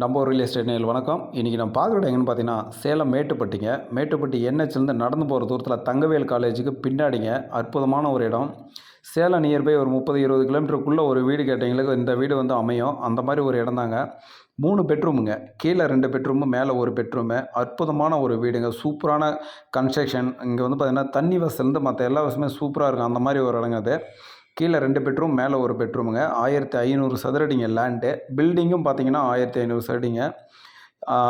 நம்ம ஒரு real estate நேரில் வணக்கம். இன்றைக்கி நம்ம பார்க்குற இடம் எங்கன்னு பார்த்தீங்கன்னா சேலம் மேட்டுப்பட்டிங்க. மேட்டுப்பட்டி என்ஹெச்லேருந்து நடந்து போகிற தூரத்தில் தங்கவேல் காலேஜுக்கு பின்னாடிங்க அற்புதமான ஒரு இடம். சேலம் நியர்பை ஒரு முப்பது இருபது கிலோமீட்டருக்குள்ளே ஒரு வீடு கேட்டவங்களுக்கு இந்த வீடு வந்து அமையும். அந்த மாதிரி ஒரு இடம் தாங்க. மூணு பெட்ரூமுங்க. கீழே ரெண்டு பெட்ரூமு மேலே ஒரு பெட்ரூமு. அற்புதமான ஒரு வீடுங்க. சூப்பரான கன்ஸ்ட்ரக்ஷன் இங்கே வந்து பார்த்திங்கன்னா தண்ணி வசதிலேருந்து மற்ற எல்லா வசதியுமே சூப்பராக இருக்கும். அந்த மாதிரி ஒரு இடங்க அது. கீழே ரெண்டு பெட்ரூம் மேலே ஒரு பெட்ரூமுங்க. ஆயிரத்தி ஐநூறு சதுரடிங்க லேண்டு பில்டிங்கும் பார்த்தீங்கன்னா ஆயிரத்தி ஐநூறு சதுரடிங்க.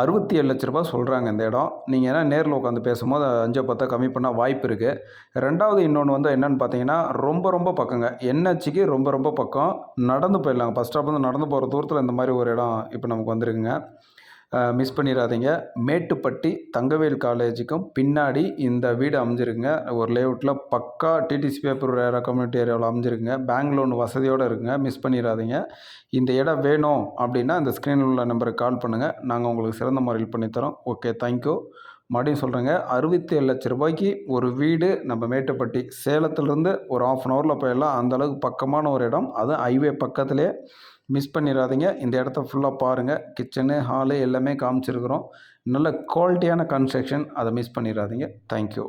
அறுபத்தி ஏழு லட்ச ரூபாய் சொல்கிறாங்க இந்த இடம். நீங்கள் ஏன்னா நேரில் உட்காந்து பேசும்போது அஞ்சோ பத்தா கம்மி பண்ணால் வாய்ப்பு இருக்குது ரெண்டாவது இன்னொன்று வந்து என்னென்னு பார்த்தீங்கன்னா ரொம்ப ரொம்ப பக்கங்க. என்ஹெச்சுக்கு ரொம்ப ரொம்ப பக்கம். நடந்து போயிடலாங்க. ஃபஸ்ட் ஸ்டாப்லேருந்து நடந்து போகிற தூரத்தில் இந்த மாதிரி ஒரு இடம் இப்போ நமக்கு வந்திருக்குங்க. மிஸ் பண்ணிடாதீங்க மேட்டுப்பட்டி தங்கவேல் காலேஜுக்கும் பின்னாடி இந்த வீடு அமைஞ்சிருக்குங்க. ஒரு லேஅவுட்டில் பக்கா டிடிசி பேப்பர் கம்யூனிட்டி ஏரியாவில் அமைஞ்சிருக்குங்க. பேங்க் லோன் வசதியோடு இருக்குங்க. மிஸ் பண்ணிடாதீங்க இந்த இடம் வேணும் அப்படின்னா இந்த ஸ்க்ரீனில் உள்ள நம்பருக்கு கால் பண்ணுங்கள் நாங்கள் உங்களுக்கு சிறந்த முறையில் பண்ணித்தரோம். ஓகே தேங்க்யூ மறுபடியும் சொல்கிறேங்க அறுபத்தி ஏழு லட்ச ரூபாய்க்கு ஒரு வீடு நம்ம மேட்டுப்பட்டி சேலத்துலேருந்து ஒரு ஆஃப் அன் ஹவரில் போயிடலாம். அந்தளவுக்கு பக்கமான ஒரு இடம். அதுவும் ஹைவே பக்கத்துலேயே மிஸ் பண்ணிடாதீங்க. இந்த இடத்த ஃபுல்லாக பாருங்கள் கிச்சனு ஹாலு எல்லாமே காமிச்சிருக்கிறோம். நல்ல குவாலிட்டியான கன்ஸ்ட்ரக்ஷன் அதை மிஸ் பண்ணிடாதீங்க. தேங்க்யூ